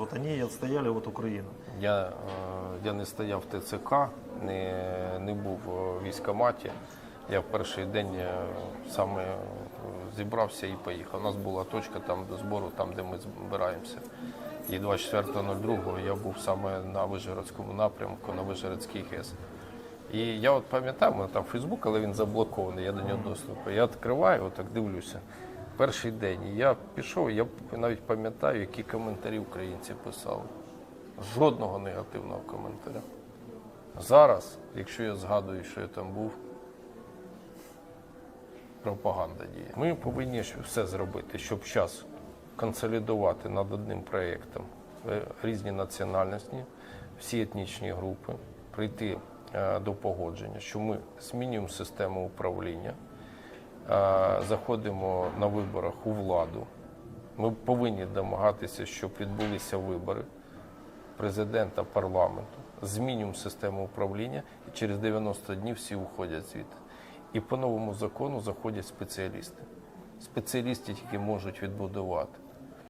Вот они отстояли вот Украину. Я, е, я не стояв в ТЦК, не, не був в військкоматі. Я в перший день е, саме е, зібрався і поїхав. У нас була точка там до збору, там де ми збираємося. І 24.02 я був саме на Вижгородському напрямку, на Вижгородський ГЕС. І я от пам'ятаю, мене там Фейсбук, але він заблокований, я до нього доступу. Я відкриваю, отак дивлюся. Перший день. Я пішов, я навіть пам'ятаю, які коментарі українці писали. Жодного негативного коментаря. Зараз, якщо я згадую, що я там був, пропаганда діє. Ми повинні все зробити, щоб зараз консолідувати над одним проєктом е, різні національності, всі етнічні групи, прийти е, до погодження, що ми змінюємо систему управління, заходимо на виборах у владу. Ми повинні домагатися, щоб відбулися вибори президента, парламенту, змінюємо систему управління, і через 90 днів всі уходять звідти. І по новому закону заходять спеціалісти. Спеціалісти які можуть відбудувати.